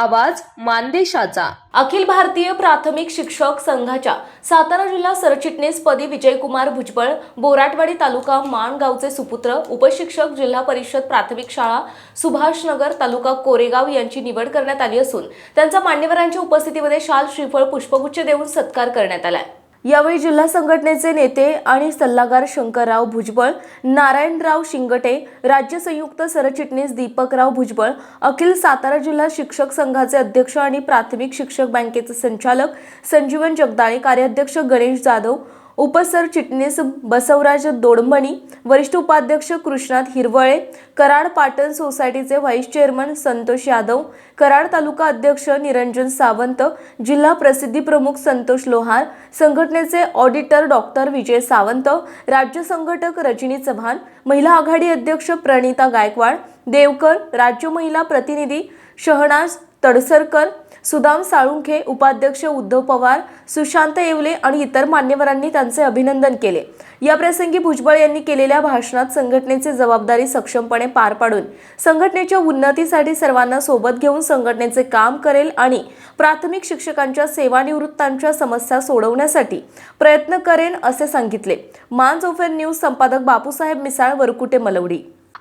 आवाज मानदेशाचा. अखिल भारतीय प्राथमिक शिक्षक संघाच्या सातारा जिल्हा सरचिटणीस पदी विजयकुमार भुजबळ बोराटवाडी तालुका माणगावचे सुपुत्र उपशिक्षक जिल्हा परिषद प्राथमिक शाळा सुभाषनगर तालुका कोरेगाव यांची निवड करण्यात आली असून त्यांचा मान्यवरांच्या उपस्थितीमध्ये शाल श्रीफळ पुष्पगुच्छ देऊन सत्कार करण्यात आलाय. यावेळी जिल्हा संघटनेचे नेते आणि सल्लागार शंकरराव भुजबळ नारायणराव शिंगटे राज्य संयुक्त सरचिटणीस दीपकराव भुजबळ अखिल सातारा जिल्हा शिक्षक संघाचे अध्यक्ष आणि प्राथमिक शिक्षक बँकेचे संचालक संजीवन जगदाळे कार्याध्यक्ष गणेश जाधव उपसरचिटणीस बसवराज दोडमणी वरिष्ठ उपाध्यक्ष कृष्णात हिरवळे कराड पाटण सोसायटीचे व्हाईस चेअरमन संतोष यादव कराड तालुका अध्यक्ष निरंजन सावंत जिल्हा प्रसिद्धी प्रमुख संतोष लोहार संघटनेचे ऑडिटर डॉक्टर विजय सावंत राज्य संघटक रजनी चव्हाण महिला आघाडी अध्यक्ष प्रणिता गायकवाड देवकर राज्य महिला प्रतिनिधी शहनाज तडसरकर सुदाम साळुंखे उपाध्यक्ष उद्धव पवार सुशांत येवले आणि इतर मान्यवरांनी त्यांचे अभिनंदन केले. या प्रसंगी भुजबळ यांनी केलेल्या भाषणात संघटनेची जबाबदारी सक्षमपणे पार पाडून संघटनेच्या उन्नतीसाठी सर्वांना सोबत घेऊन संघटनेचे काम करेल आणि प्राथमिक शिक्षकांच्या सेवानिवृत्तांच्या समस्या सोडवण्यासाठी प्रयत्न करेन असे सांगितले. मानस ऑफेर न्यूज संपादक बापूसाहेब मिसाळ वरकुटे मलवडी.